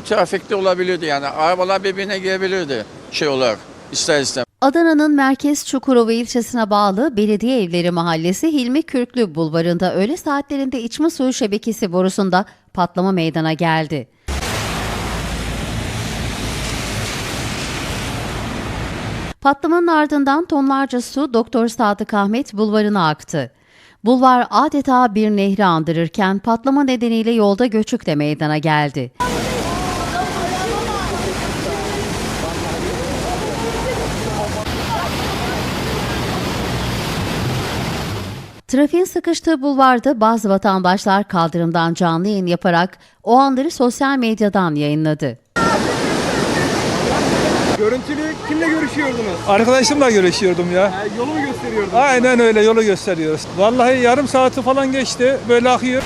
Trafikte olabilirdi yani. Arabalar birbirine girebilirdi şey olarak ister istemez. Adana'nın Merkez Çukurova ilçesine bağlı Belediye Evleri Mahallesi Hilmi Kürklü bulvarında öğle saatlerinde içme suyu şebekesi borusunda patlama meydana geldi. Patlamanın ardından tonlarca su Doktor Sadık Ahmet bulvarına aktı. Bulvar adeta bir nehri andırırken patlama nedeniyle yolda göçük de meydana geldi. Trafiğin sıkıştığı bulvarda bazı vatandaşlar kaldırımdan canlı yayın yaparak o anları sosyal medyadan yayınladı. Görüntülü kimle görüşüyordunuz? Arkadaşımla görüşüyordum ya. Ha, yolu mu gösteriyordunuz? Aynen öyle yolu gösteriyoruz. Vallahi yarım saati falan geçti böyle akıyor.